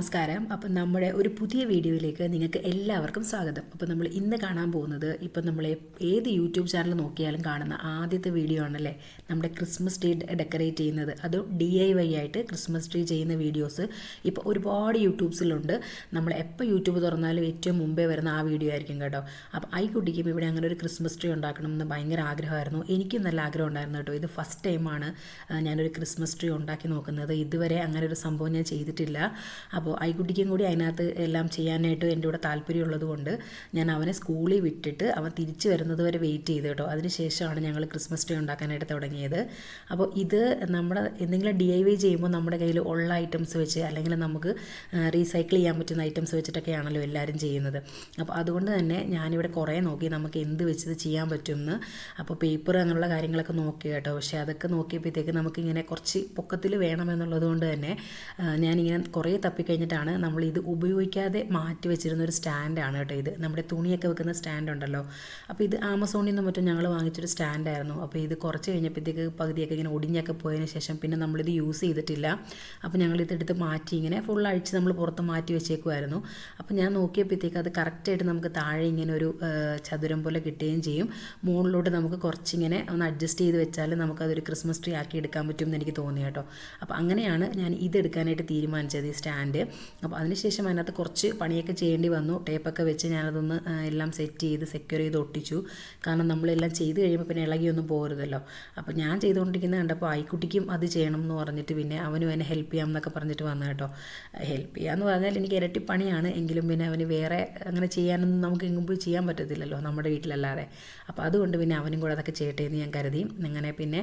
നമസ്കാരം. അപ്പം നമ്മുടെ ഒരു പുതിയ വീഡിയോയിലേക്ക് നിങ്ങൾക്ക് എല്ലാവർക്കും സ്വാഗതം. അപ്പോൾ നമ്മൾ ഇന്ന് കാണാൻ പോകുന്നത് ഇപ്പം നമ്മൾ ഏത് യൂട്യൂബ് ചാനൽ നോക്കിയാലും കാണുന്ന ആദ്യത്തെ വീഡിയോ ആണല്ലേ? നമ്മുടെ ക്രിസ്മസ് ട്രീ ഡെക്കറേറ്റ് ചെയ്യുന്നത്. അത് ഡി ഐ വൈ ആയിട്ട് ക്രിസ്മസ് ട്രീ ചെയ്യുന്ന വീഡിയോസ് ഇപ്പോൾ ഒരുപാട് യൂട്യൂബ്സിലുണ്ട്. നമ്മൾ എപ്പോൾ യൂട്യൂബ് തുറന്നാലും ഏറ്റവും മുമ്പേ വരുന്ന ആ വീഡിയോ ആയിരിക്കും കേട്ടോ. അപ്പോൾ ഐ കുട്ടിക്കും ഇവിടെ അങ്ങനെ ഒരു ക്രിസ്മസ് ട്രീ ഉണ്ടാക്കണം എന്ന് ഭയങ്കര ആഗ്രഹമായിരുന്നു. എനിക്കും നല്ല ആഗ്രഹം ഉണ്ടായിരുന്നു കേട്ടോ. ഇത് ഫസ്റ്റ് ടൈമാണ് ഞാനൊരു ക്രിസ്മസ് ട്രീ ഉണ്ടാക്കി നോക്കുന്നത്. ഇതുവരെ അങ്ങനെ ഒരു സംഭവം ഞാൻ ചെയ്തിട്ടില്ല. അപ്പോൾ ഐക്കുട്ടിക്കും കൂടി അതിനകത്ത് എല്ലാം ചെയ്യാനായിട്ട് എന്റെ കൂടെ താല്പര്യമുള്ളത് കൊണ്ട് ഞാൻ അവനെ സ്കൂളിൽ വിട്ടിട്ട് അവൻ തിരിച്ചു വരുന്നത് വരെ വെയിറ്റ് ചെയ്തു കേട്ടോ. അതിനുശേഷമാണ് ഞങ്ങൾ ക്രിസ്മസ് ട്രീ ഉണ്ടാക്കാനായിട്ട് തുടങ്ങിയത്. അപ്പോൾ ഇത് നമ്മുടെ എന്തെങ്കിലും ഡി ഐ വൈ ചെയ്യുമ്പോൾ നമ്മുടെ കയ്യിൽ ഉള്ള ഐറ്റംസ് വെച്ച് അല്ലെങ്കിൽ നമുക്ക് റീസൈക്കിൾ ചെയ്യാൻ പറ്റുന്ന ഐറ്റംസ് വെച്ചിട്ടൊക്കെയാണല്ലോ എല്ലാവരും ചെയ്യുന്നത്. അപ്പോൾ അതുകൊണ്ട് തന്നെ ഞാനിവിടെ കുറേ നോക്കി നമുക്ക് എന്ത് വെച്ചത് ചെയ്യാൻ പറ്റുമെന്ന്. അപ്പോൾ പേപ്പർ അങ്ങനെയുള്ള കാര്യങ്ങളൊക്കെ നോക്കി കേട്ടോ. പക്ഷേ അതൊക്കെ നോക്കിയപ്പോഴത്തേക്ക് നമുക്കിങ്ങനെ കുറച്ച് പൊക്കത്തിൽ വേണമെന്നുള്ളത് കൊണ്ട് തന്നെ ഞാനിങ്ങനെ കുറേ തപ്പിക്കഴിഞ്ഞിട്ടാണ് നമ്മൾ ഇത് ഉപയോഗിക്കാതെ മാറ്റി വെച്ചിരുന്ന ഒരു സ്റ്റാൻഡാണ് കേട്ടോ ഇത്. നമ്മുടെ തുണിയൊക്കെ വെക്കുന്ന സ്റ്റാൻഡ് ഉണ്ടല്ലോ അപ്പോൾ ഇത് ആമസോണിൽ നിന്നും മറ്റും ഞങ്ങൾ വാങ്ങിച്ചൊരു സ്റ്റാൻഡായിരുന്നു. അപ്പോൾ ഇത് കുറച്ച് കഴിഞ്ഞപ്പോഴത്തേക്ക് പകുതിയൊക്കെ ഇങ്ങനെ ഒടിഞ്ഞൊക്കെ പോയതിന് ശേഷം പിന്നെ നമ്മളിത് യൂസ് ചെയ്തിട്ടില്ല. അപ്പോൾ ഞങ്ങൾ ഇതെടുത്ത് മാറ്റി ഇങ്ങനെ ഫുൾ അഴിച്ച് നമ്മൾ പുറത്ത് മാറ്റി വെച്ചേക്കുമായിരുന്നു അപ്പോൾ ഞാൻ നോക്കിയപ്പോഴത്തേക്ക് അത് കറക്റ്റായിട്ട് നമുക്ക് താഴെ ഇങ്ങനെ ഒരു ചതുരം പോലെ കിട്ടുകയും ചെയ്യും. മുകളിലോട്ട് നമുക്ക് കുറച്ചിങ്ങനെ ഒന്ന് അഡ്ജസ്റ്റ് ചെയ്ത് വെച്ചാൽ നമുക്കതൊരു ക്രിസ്മസ് ട്രീ ആക്കി എടുക്കാൻ പറ്റുമെന്ന് എനിക്ക് തോന്നി കേട്ടോ. അപ്പോൾ അങ്ങനെയാണ് ഞാൻ ഇതെടുക്കാനായിട്ട് തീരുമാനിച്ചത് ഈ സ്റ്റാൻഡ്. അപ്പോൾ അതിനുശേഷം അതിനകത്ത് കുറച്ച് പണിയൊക്കെ ചെയ്യേണ്ടി വന്നു. ടേപ്പൊക്കെ വെച്ച് ഞാനതൊന്ന് എല്ലാം സെറ്റ് ചെയ്ത് സെക്യൂർ ചെയ്ത് ഒട്ടിച്ചു. കാരണം നമ്മളെല്ലാം ചെയ്ത് കഴിയുമ്പോൾ പിന്നെ ഇളകിയൊന്നും പോരുതല്ലോ അപ്പോൾ ഞാൻ ചെയ്തുകൊണ്ടിരിക്കുന്നത് കണ്ടപ്പോൾ ആയിക്കുട്ടിക്കും അത് ചെയ്യണം എന്ന് പറഞ്ഞിട്ട് പിന്നെ അവനും എന്നെ ഹെൽപ്പ് ചെയ്യാം എന്നൊക്കെ പറഞ്ഞിട്ട് വന്നു കേട്ടോ. ഹെൽപ്പ് ചെയ്യാമെന്ന് പറഞ്ഞാൽ എനിക്ക് ഇരട്ടി പണിയാണ്. എങ്കിലും പിന്നെ അവന് വേറെ അങ്ങനെ ചെയ്യാനൊന്നും നമുക്ക് എങ്ങും പോയി ചെയ്യാൻ പറ്റത്തില്ലല്ലോ നമ്മുടെ വീട്ടിലല്ലാതെ. അപ്പോൾ അതുകൊണ്ട് പിന്നെ അവനും കൂടെ അതൊക്കെ ചെയ്യട്ടെ എന്ന് ഞാൻ കരുതി. അങ്ങനെ പിന്നെ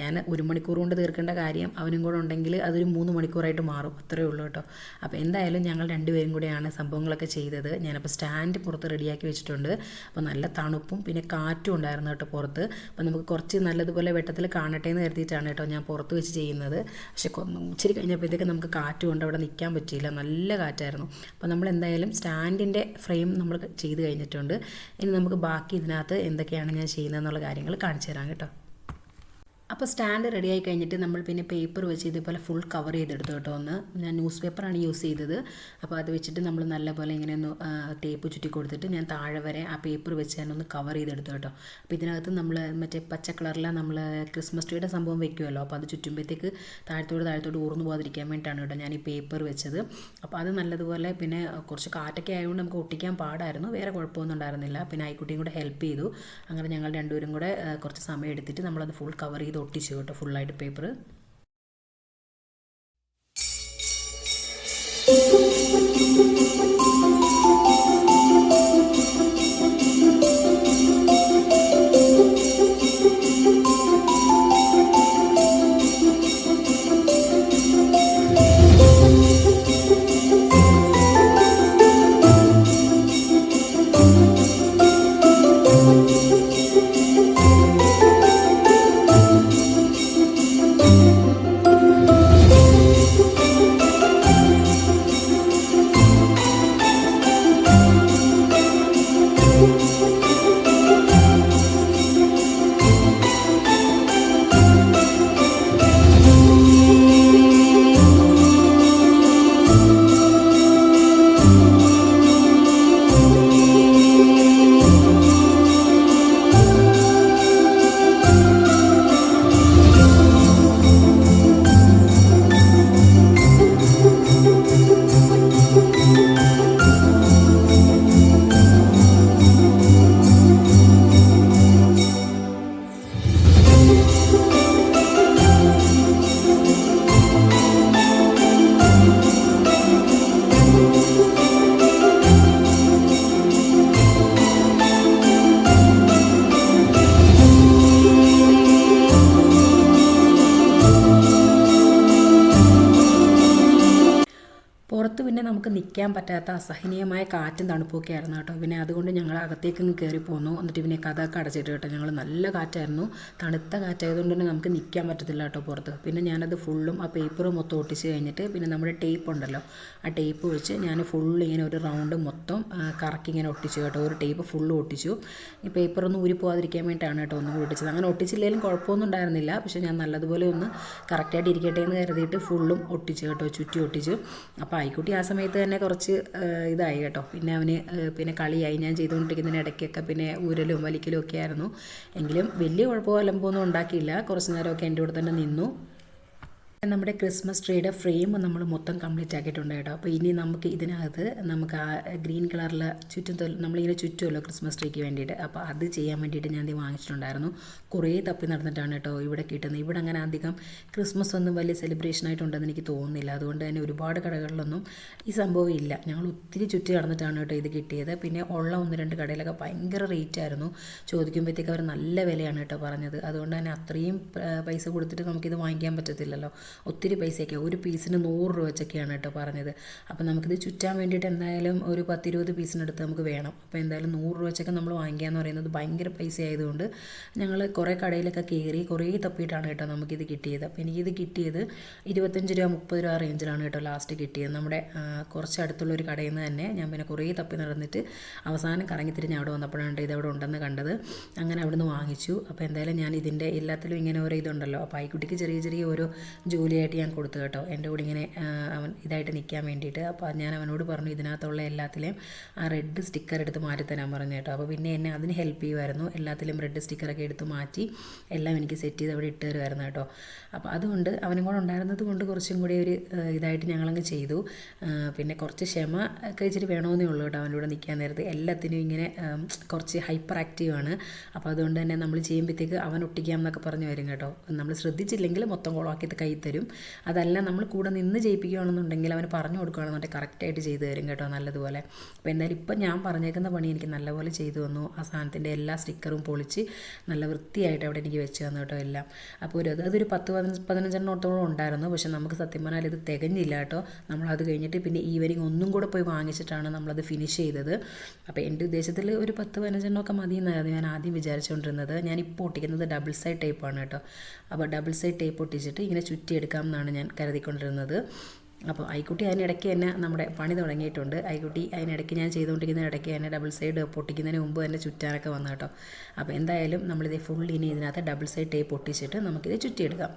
ഞാൻ ഒരു മണിക്കൂർ കൊണ്ട് തീർക്കേണ്ട കാര്യം അവനും കൂടെ ഉണ്ടെങ്കിൽ അതൊരു മൂന്ന് മണിക്കൂറായിട്ട് മാറും. അത്രയേ ഉള്ളൂ കേട്ടോ. അപ്പോൾ എന്തായാലും ഞങ്ങൾ രണ്ടുപേരും കൂടെയാണ് സംഭവങ്ങളൊക്കെ ചെയ്തത്. ഞാനപ്പോൾ സ്റ്റാൻഡ് പുറത്ത് റെഡിയാക്കി വെച്ചിട്ടുണ്ട്. അപ്പോൾ നല്ല തണുപ്പും പിന്നെ കാറ്റും ഉണ്ടായിരുന്നു കേട്ടോ പുറത്ത്. അപ്പോൾ നമുക്ക് കുറച്ച് നല്ലതുപോലെ വെട്ടത്തിൽ കാണട്ടെ എന്ന് കരുതിയിട്ടാണ് കേട്ടോ ഞാൻ പുറത്ത് വെച്ച് ചെയ്യുന്നത്. പക്ഷേ കഴിഞ്ഞപ്പോൾ കഴിഞ്ഞപ്പോഴത്തേക്ക് നമുക്ക് കാറ്റ് കൊണ്ട് അവിടെ നിൽക്കാൻ പറ്റിയില്ല. നല്ല കാറ്റായിരുന്നു. അപ്പോൾ നമ്മൾ എന്തായാലും സ്റ്റാൻഡിന്റെ ഫ്രെയിം നമ്മൾ ചെയ്ത് കഴിഞ്ഞിട്ടുണ്ട്. ഇനി നമുക്ക് ബാക്കി ഇതിനകത്ത് എന്തൊക്കെയാണ് ഞാൻ ചെയ്യുന്നത് എന്നുള്ള കാര്യങ്ങൾ കാണിച്ചു തരാം കേട്ടോ. അപ്പോൾ സ്റ്റാൻഡ് റെഡി ആയി കഴിഞ്ഞിട്ട് നമ്മൾ പിന്നെ പേപ്പർ വെച്ച് ഇതുപോലെ ഫുൾ കവർ ചെയ്തെടുത്തു കേട്ടോ ഒന്ന്. ഞാൻ ന്യൂസ് പേപ്പറാണ് യൂസ് ചെയ്തത്. അപ്പോൾ അത് വെച്ചിട്ട് നമ്മൾ നല്ലപോലെ ഇങ്ങനെ ഒന്ന് ടേപ്പ് ചുറ്റി കൊടുത്തിട്ട് ഞാൻ താഴെ വരെ ആ പേപ്പർ വെച്ച് ഞാനൊന്ന് കവർ ചെയ്തെടുത്തു കേട്ടോ. അപ്പോൾ ഇതിനകത്ത് നമ്മൾ മറ്റേ പച്ച കളറിലാണ് നമ്മൾ ക്രിസ്മസ് ട്രീയുടെ സംഭവം വെക്കുമല്ലോ അപ്പോൾ അത് ചുറ്റുമ്പോഴത്തേക്ക് താഴത്തോട് താഴത്തോട് ഊർന്നു പോകാതിരിക്കാൻ വേണ്ടിയിട്ടാണ് കേട്ടോ ഞാൻ ഈ പേപ്പർ വെച്ചത്. അപ്പോൾ അത് നല്ലതുപോലെ പിന്നെ കുറച്ച് കാറ്റൊക്കെ ആയതുകൊണ്ട് നമുക്ക് ഒട്ടിക്കാൻ പാടായിരുന്നു. വേറെ കുഴപ്പമൊന്നും ഉണ്ടായിരുന്നില്ല. പിന്നെ ആയിക്കുട്ടിയും കൂടെ ഹെൽപ്പ് ചെയ്തു. അങ്ങനെ ഞങ്ങൾ രണ്ടുപേരും കൂടെ കുറച്ച് സമയം എടുത്തിട്ട് നമ്മളത് ഫുൾ കവർ ചെയ്ത് ഒട്ടിച്ചു കേട്ടോ ഫുള്ളായിട്ട് പേപ്പർ നിൽക്കാൻ പറ്റാത്ത അസഹനീയമായ കാറ്റും തണുപ്പൊക്കെ ആയിരുന്നു കേട്ടോ. പിന്നെ അതുകൊണ്ട് ഞങ്ങൾ അകത്തേക്ക് ഇങ്ങ് കയറി പോന്നു. എന്നിട്ട് പിന്നെ കഥയൊക്കെ അടച്ചിട്ട് കേട്ടോ. ഞങ്ങൾ നല്ല കാറ്റായിരുന്നു. തണുത്ത കാറ്റായതുകൊണ്ട് തന്നെ നമുക്ക് നിൽക്കാൻ പറ്റത്തില്ല കേട്ടോ പുറത്ത്. പിന്നെ ഞാനത് ഫുള്ളും ആ പേപ്പർ മൊത്തം ഒട്ടിച്ച് കഴിഞ്ഞിട്ട് പിന്നെ നമ്മുടെ ടേപ്പ് ഉണ്ടല്ലോ ആ ടേപ്പ് വെച്ച് ഞാൻ ഫുള്ള് ഇങ്ങനെ ഒരു റൗണ്ട് മൊത്തം കറക്കി ഇങ്ങനെ ഒട്ടിച്ചു കേട്ടോ. ഒരു ടേപ്പ് ഫുള്ള് ഒട്ടിച്ചു. ഈ പേപ്പറൊന്നും ഊരി പോകാതിരിക്കാൻ വേണ്ടിയിട്ടാണ് കേട്ടോ ഒന്നും ഒട്ടിച്ചത്. അങ്ങനെ ഒട്ടിച്ചില്ലെങ്കിലും കുഴപ്പമൊന്നും ഉണ്ടായിരുന്നില്ല. പക്ഷേ ഞാൻ നല്ലതുപോലെ ഒന്ന് കറക്റ്റായിട്ട് ഇരിക്കട്ടെ എന്ന് കരുതിയിട്ട് ഫുള്ളും ഒട്ടിച്ചു കേട്ടോ. ചുറ്റി ഒട്ടിച്ചു. അപ്പോൾ ആയിക്കുട്ടി ആ സമയത്ത് തന്നെ കുറച്ച് ഇതായി കേട്ടോ. പിന്നെ അവന് പിന്നെ കളിയായി. ഞാൻ ചെയ്തുകൊണ്ടിരിക്കുന്നതിന് ഇടയ്ക്കൊക്കെ പിന്നെ ഊരലും വലിക്കലും ഒക്കെ ആയിരുന്നു. എങ്കിലും വലിയ കുഴപ്പമോ അലമ്പോ ഒന്നും ഉണ്ടാക്കിയില്ല. കുറച്ച് നേരമൊക്കെ എന്റെ കൂടെ തന്നെ നിന്നു. നമ്മുടെ ക്രിസ്മസ് ട്രീയുടെ ഫ്രെയിം നമ്മൾ മൊത്തം കംപ്ലീറ്റ് ആക്കിയിട്ടുണ്ട് കേട്ടോ. അപ്പോൾ ഇനി നമുക്ക് ഇതിനകത്ത് നമുക്ക് ആ ഗ്രീൻ കളറിൽ ചുറ്റും നമ്മളിങ്ങനെ ചുറ്റുമല്ലോ ക്രിസ്മസ് ട്രീക്ക് വേണ്ടിയിട്ട്. അപ്പോൾ അത് ചെയ്യാൻ വേണ്ടിയിട്ട് ഞാൻ ഇത് വാങ്ങിച്ചിട്ടുണ്ടായിരുന്നു. കുറേ തപ്പി നടന്നിട്ടാണ് കേട്ടോ ഇവിടെ കിട്ടുന്നത്. ഇവിടെ അങ്ങനെ അധികം ക്രിസ്മസ് ഒന്നും വലിയ സെലിബ്രേഷൻ ആയിട്ടുണ്ടെന്ന് എനിക്ക് തോന്നുന്നില്ല. അതുകൊണ്ട് തന്നെ ഒരുപാട് കടകളിലൊന്നും ഈ സംഭവം ഇല്ല. ഞങ്ങൾ ഒത്തിരി ചുറ്റി നടന്നിട്ടാണ് കേട്ടോ ഇത് കിട്ടിയത്. പിന്നെ ഉള്ള ഒന്ന് രണ്ട് കടയിലൊക്കെ ഭയങ്കര റേറ്റ് ആയിരുന്നു. ചോദിക്കുമ്പോഴത്തേക്ക് അവർ നല്ല വിലയാണ് കേട്ടോ പറഞ്ഞത്. അതുകൊണ്ട് തന്നെ അത്രയും പൈസ കൊടുത്തിട്ട് നമുക്കിത് വാങ്ങിക്കാൻ പറ്റത്തില്ലല്ലോ. ഒത്തിരി പൈസയൊക്കെ ഒരു പീസിന് നൂറ് രൂപ വെച്ചൊക്കെയാണ് കേട്ടോ പറഞ്ഞത്. അപ്പോൾ നമുക്കിത് ചുറ്റാൻ വേണ്ടിയിട്ട് എന്തായാലും ഒരു പത്തിരുപത് പീസിനടുത്ത് നമുക്ക് വേണം. അപ്പോൾ എന്തായാലും നൂറ് രൂപ വെച്ചൊക്കെ നമ്മൾ വാങ്ങിക്കുക എന്ന് പറയുന്നത് ഭയങ്കര പൈസ ആയതുകൊണ്ട് ഞങ്ങൾ കുറേ കടയിലൊക്കെ കയറി കുറേ തപ്പിയിട്ടാണ് കേട്ടോ നമുക്കിത് കിട്ടിയത്. അപ്പോൾ എനിക്കിത് കിട്ടിയത് ഇരുപത്തഞ്ച് രൂപ മുപ്പത് രൂപ റേഞ്ചിലാണ് കേട്ടോ ലാസ്റ്റ് കിട്ടിയത്. നമ്മുടെ കുറച്ച് അടുത്തുള്ള ഒരു കടയിൽ നിന്ന് തന്നെ ഞാൻ പിന്നെ കുറേ തപ്പി നടന്നിട്ട് അവസാനം കറങ്ങി തിരിഞ്ഞ് അവിടെ വന്നപ്പോഴാണ് ഇത് അവിടെ ഉണ്ടെന്ന് കണ്ടത്. അങ്ങനെ അവിടെ നിന്ന് വാങ്ങിച്ചു. അപ്പോൾ എന്തായാലും ഞാൻ ഇതിന്റെ എല്ലാത്തിലും ഇങ്ങനെ ഓരോ ഇതുണ്ടല്ലോ. അപ്പോൾ ആയിക്കുട്ടിക്ക് ചെറിയ ചെറിയ ഓരോ ജോലിയായിട്ട് ഞാൻ കൊടുത്തു കേട്ടോ. എന്റെ കൂടെ ഇങ്ങനെ അവൻ ഇതായിട്ട് നിൽക്കാൻ വേണ്ടിയിട്ട്. അപ്പോൾ ഞാൻ അവനോട് പറഞ്ഞു ഇതിനകത്തുള്ള എല്ലാത്തിലെയും ആ റെഡ് സ്റ്റിക്കർ എടുത്ത് മാറ്റി തരാൻ പറഞ്ഞു കേട്ടോ. അപ്പോൾ പിന്നെ എന്നെ അതിന് ഹെൽപ്പ് ചെയ്യുമായിരുന്നു എല്ലാത്തിലും റെഡ് സ്റ്റിക്കറൊക്കെ എടുത്ത് മാറ്റി എല്ലാം എനിക്ക് സെറ്റ് ചെയ്ത് അവിടെ ഇട്ട് തരുമായിരുന്നു കേട്ടോ. അപ്പോൾ അതുകൊണ്ട് അവനും കൂടെ ഉണ്ടായിരുന്നത് കൊണ്ട് കുറച്ചും കൂടി ഒരു ഇതായിട്ട് ഞങ്ങളങ്ങ് ചെയ്തു. പിന്നെ കുറച്ച് ക്ഷമ ഇച്ചിരി വേണമെന്നേ ഉള്ളൂ കേട്ടോ അവന്റെ കൂടെ നിൽക്കാൻ നേരത്ത്. എല്ലാത്തിനും ഇങ്ങനെ കുറച്ച് ഹൈപ്പർ ആക്റ്റീവാണ് അപ്പോൾ അതുകൊണ്ട് തന്നെ നമ്മൾ ചെയ്യുമ്പോഴത്തേക്ക് അവൻ ഒട്ടിക്കാം എന്നൊക്കെ പറഞ്ഞ് വരും കേട്ടോ. നമ്മൾ ശ്രദ്ധിച്ചില്ലെങ്കിൽ മൊത്തം കുളമാക്കി കൈ തരും. അതല്ല നമ്മൾ കൂടെ നിന്ന് ചെയ്യിപ്പിക്കുകയാണെന്നുണ്ടെങ്കിൽ അവന് പറഞ്ഞു കൊടുക്കുകയാണെന്നുണ്ടെങ്കിൽ കറക്റ്റായിട്ട് ചെയ്തു തരും കേട്ടോ നല്ലതുപോലെ. അപ്പോൾ എന്തായാലും ഇപ്പം ഞാൻ പറഞ്ഞേക്കുന്ന പണി എനിക്ക് നല്ലപോലെ ചെയ്തു തന്നു. ആ സാധനത്തിന്റെ എല്ലാ സ്റ്റിക്കറും പൊളിച്ച് നല്ല വൃത്തിയായിട്ട് അവിടെ എനിക്ക് വെച്ച് തന്നു കേട്ടോ എല്ലാം. അപ്പോൾ ഒരു അതൊരു പത്ത് പതിനഞ്ച് പതിനഞ്ചെണ്ണത്തോളം ഉണ്ടായിരുന്നു. പക്ഷെ നമുക്ക് സത്യം പറഞ്ഞാൽ ഇത് തികഞ്ഞില്ല കേട്ടോ. നമ്മളത് കഴിഞ്ഞിട്ട് പിന്നെ ഈവനിങ് ഒന്നും കൂടെ പോയി വാങ്ങിച്ചിട്ടാണ് നമ്മളത് ഫിനിഷ് ചെയ്തത്. അപ്പോൾ എന്റെ ഉദ്ദേശത്തിൽ ഒരു പത്ത് പതിനഞ്ചെണ്ണമൊക്കെ മതി എന്നായിരുന്നു ഞാൻ ആദ്യം വിചാരിച്ചുകൊണ്ടിരുന്നത്. ഞാനിപ്പോൾ ഒട്ടിക്കുന്നത് ഡബിൾ സൈഡ് ടേപ്പാണ് കേട്ടോ. അപ്പോൾ ഡബിൾ സൈഡ് ടേപ്പ് ഒട്ടിച്ചിട്ട് ഇങ്ങനെ ചുറ്റിയെടുക്കാം എന്നാണ് ഞാൻ കരുതിക്കൊണ്ടിരുന്നത്. അപ്പോൾ ഐക്കുട്ടി അതിനിടയ്ക്ക് തന്നെ നമ്മുടെ പണി തുടങ്ങിയിട്ടുണ്ട്. ഐക്കുട്ടി അതിനിടയ്ക്ക് ഞാൻ ചെയ്തുകൊണ്ടിരിക്കുന്ന ഇടയ്ക്ക് തന്നെ ഡബിൾ സൈഡ് പൊട്ടിക്കുന്നതിന് മുമ്പ് തന്നെ ചുറ്റാനൊക്കെ വന്നു കേട്ടോ. അപ്പോൾ എന്തായാലും നമ്മളിത് ഫുൾ ഇനി ഇതിനകത്ത് ഡബിൾ സൈഡ് ടേപ്പ് പൊട്ടിച്ചിട്ട് നമുക്കിത് ചുറ്റിയെടുക്കാം.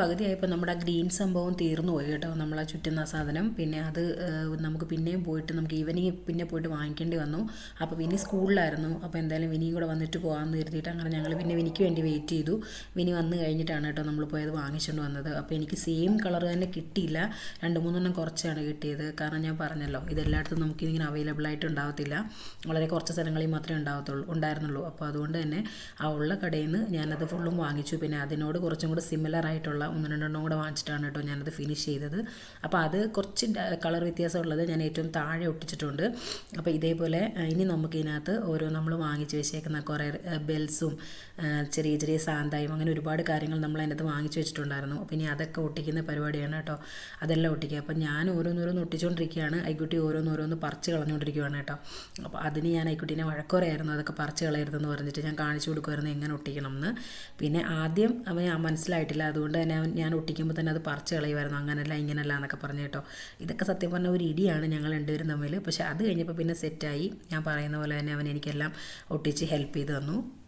പകുതിയായപ്പോൾ നമ്മുടെ ആ ഗ്രീൻ സംഭവം തീർന്നു പോയി കേട്ടോ ആ ചുറ്റുന്ന സാധനം. പിന്നെ അത് നമുക്ക് പിന്നെയും പോയിട്ട് നമുക്ക് ഈവനിങ് പിന്നെ പോയിട്ട് വാങ്ങിക്കേണ്ടി വന്നു. അപ്പോൾ വിനി സ്കൂളിലായിരുന്നു. അപ്പോൾ എന്തായാലും വിനിയും കൂടെ വന്നിട്ട് പോകാമെന്ന് കരുതിയിട്ട് അങ്ങനെ ഞങ്ങൾ പിന്നെ വിനിക്ക് വേണ്ടി വെയിറ്റ് ചെയ്തു. വിനി വന്ന് കഴിഞ്ഞിട്ടാണ് കേട്ടോ നമ്മൾ പോയത് വാങ്ങിച്ചുകൊണ്ട് വന്നത്. അപ്പോൾ എനിക്ക് സെയിം കളർ തന്നെ കിട്ടിയില്ല. രണ്ട് മൂന്നെണ്ണം കുറച്ചാണ് കിട്ടിയത്. കാരണം ഞാൻ പറഞ്ഞല്ലോ ഇതെല്ലായിടത്തും ഇതിങ്ങനെ അവൈലബിൾ ആയിട്ട് ഉണ്ടാവത്തില്ല. വളരെ കുറച്ച് സ്ഥലങ്ങളിൽ മാത്രമേ ഉണ്ടാവത്തുള്ളൂ ഉണ്ടായിരുന്നുള്ളൂ. അപ്പോൾ അതുകൊണ്ട് തന്നെ ആ ഉള്ള കടയിൽ നിന്ന് ഞാനത് ഫുള്ളും വാങ്ങിച്ചു. പിന്നെ അതിനോട് കുറച്ചും കൂടെ സിമിലർ ആയിട്ടുള്ള ഒന്ന് രണ്ടെണ്ണം കൂടെ വാങ്ങിച്ചിട്ടാണ് കേട്ടോ ഞാനത് ഫിനിഷ് ചെയ്തത്. അപ്പോൾ അത് കുറച്ച് കളർ വ്യത്യാസമുള്ളത് ഞാൻ ഏറ്റവും താഴെ ഒട്ടിച്ചിട്ടുണ്ട്. അപ്പോൾ ഇതേപോലെ ഇനി നമുക്ക് ഇതിനകത്ത് ഓരോ നമ്മൾ വാങ്ങിച്ച് വെച്ചേക്കുന്ന കുറേ ബെൽസും ചെറിയ ചെറിയ സാന്തായും അങ്ങനെ ഒരുപാട് കാര്യങ്ങൾ നമ്മൾ അതിനകത്ത് വാങ്ങിച്ച് വെച്ചിട്ടുണ്ടായിരുന്നു. അപ്പോൾ ഇനി അതൊക്കെ ഒട്ടിക്കുന്ന പരിപാടിയാണ് കേട്ടോ. അതെല്ലാം ഒട്ടിക്കുക. അപ്പോൾ ഞാൻ ഓരോന്നോരോന്ന് ഒട്ടിച്ചുകൊണ്ടിരിക്കുകയാണ് ഐക്കുട്ടി ഓരോന്നോരോന്ന് പറിച്ച് കളഞ്ഞുകൊണ്ടിരിക്കുകയാണ് കേട്ടോ. അപ്പോൾ അതിന് ഞാൻ ഐക്കുട്ടീനെ വഴക്കുറയായിരുന്നു അതൊക്കെ പറിച്ച് കളയരുതെന്ന് പറഞ്ഞിട്ട് ഞാൻ കാണിച്ചു കൊടുക്കുമായിരുന്നു എങ്ങനെ ഒട്ടിക്കണം എന്ന് പിന്നെ ആദ്യം അവൻ മനസ്സിലായിട്ടില്ല. അതുകൊണ്ട് തന്നെ അവൻ ഞാൻ ഒട്ടിക്കുമ്പോൾ തന്നെ അത് പറിച്ച് കളയുമായിരുന്നു അങ്ങനല്ല ഇങ്ങനല്ല എന്നൊക്കെ പറഞ്ഞു കേട്ടോ. ഇതൊക്കെ സത്യം പറഞ്ഞ ഒരു ഇടിയാണ് ഞങ്ങൾ രണ്ടുപേരും തമ്മിൽ പക്ഷേ അത് കഴിഞ്ഞപ്പോൾ പിന്നെ സെറ്റായി ഞാൻ പറയുന്ന പോലെ തന്നെ അവൻ എനിക്കെല്ലാം ഒട്ടിച്ച് ഹെൽപ്പ് ചെയ്ത് തന്നു.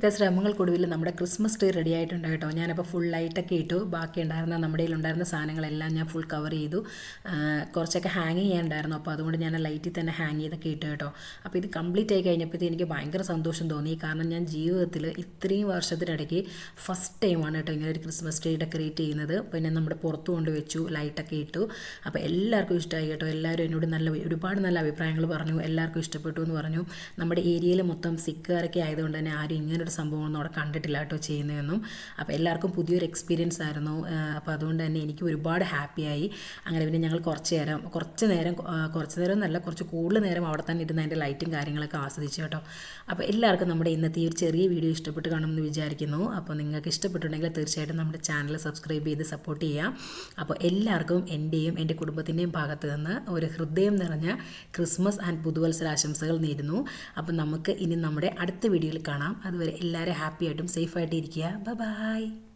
നേരത്തെ ശ്രമങ്ങൾക്കൊടുവിൽ നമ്മുടെ ക്രിസ്മസ് ട്രീ റെഡി ആയിട്ടുണ്ട് കേട്ടോ. ഞാനപ്പോൾ ഫുൾ ലൈറ്റൊക്കെ ഇട്ടു. ബാക്കി ഉണ്ടായിരുന്ന നമ്മുടെ ഉണ്ടായിരുന്ന സാധനങ്ങളെല്ലാം ഞാൻ ഫുൾ കവർ ചെയ്തു. കുറച്ചൊക്കെ ഹാങ് ചെയ്യാനുണ്ടായിരുന്നു. അപ്പോൾ അതുകൊണ്ട് ഞാൻ ലൈറ്റിൽ തന്നെ ഹാങ് ചെയ്തൊക്കെ ഇട്ടു കേട്ടോ. അപ്പോൾ ഇത് കംപ്ലീറ്റ് ആയി കഴിഞ്ഞപ്പോഴത്തേ എനിക്ക് ഭയങ്കര സന്തോഷം തോന്നി. കാരണം ഞാൻ ജീവിതത്തിൽ ഇത്രയും വർഷത്തിനിടയ്ക്ക് ഫസ്റ്റ് ടൈമാണ് കേട്ടോ ഇങ്ങനെ ഒരു ക്രിസ്മസ് ട്രീ ഡെക്കറേറ്റ് ചെയ്യുന്നത്. പിന്നെ നമ്മുടെ പുറത്ത് കൊണ്ട് വെച്ചു ലൈറ്റൊക്കെ ഇട്ടു. അപ്പോൾ എല്ലാവർക്കും ഇഷ്ടമായി കേട്ടോ. എല്ലാവരും എന്നോട് നല്ല ഒരുപാട് നല്ല അഭിപ്രായങ്ങൾ പറഞ്ഞു. എല്ലാവർക്കും ഇഷ്ടപ്പെട്ടു എന്ന് പറഞ്ഞു. നമ്മുടെ ഏരിയയിൽ മൊത്തം സിക്കുകാരൊക്കെ ആയതുകൊണ്ട് തന്നെ ആരും ഇങ്ങനൊരു സംഭവമൊന്നും അവിടെ കണ്ടിട്ടില്ല കേട്ടോ ചെയ്യുന്നതെന്നും. അപ്പോൾ എല്ലാവർക്കും പുതിയൊരു എക്സ്പീരിയൻസ് ആയിരുന്നു. അപ്പോൾ അതുകൊണ്ട് തന്നെ എനിക്ക് ഒരുപാട് ഹാപ്പിയായി അങ്ങനെ പിന്നെ ഞങ്ങൾ കുറച്ച് നേരം കുറച്ച് നേരം കുറച്ച് നേരം എന്നല്ല കുറച്ച് കൂടുതൽ നേരം അവിടെ തന്നെ ഇരുന്ന് അതിന്റെ ലൈറ്റും കാര്യങ്ങളൊക്കെ ആസ്വദിച്ചു കേട്ടോ. അപ്പോൾ എല്ലാവർക്കും നമ്മുടെ ഇന്നത്തെ ഈ ഒരു ചെറിയ വീഡിയോ ഇഷ്ടപ്പെട്ട് കാണുമെന്ന് വിചാരിക്കുന്നു. അപ്പോൾ നിങ്ങൾക്ക് ഇഷ്ടപ്പെട്ടുണ്ടെങ്കിൽ തീർച്ചയായിട്ടും നമ്മുടെ ചാനൽ സബ്സ്ക്രൈബ് ചെയ്ത് സപ്പോർട്ട് ചെയ്യാം അപ്പോൾ എല്ലാവർക്കും എന്റെയും എന്റെ കുടുംബത്തിന്റെയും ഭാഗത്ത് നിന്ന് ഒരു ഹൃദയം നിറഞ്ഞ ക്രിസ്മസ് ആൻഡ് പുതുവത്സരാശംസകൾ നേരുന്നു. അപ്പോൾ നമുക്ക് ഇനി നമ്മുടെ അടുത്ത വീഡിയോയിൽ കാണാം. അതുവരെ എല്ലാവരും ഹാപ്പിയായിട്ടും ആയിട്ടും സേഫ് ആയിട്ട് ബായ് ബൈ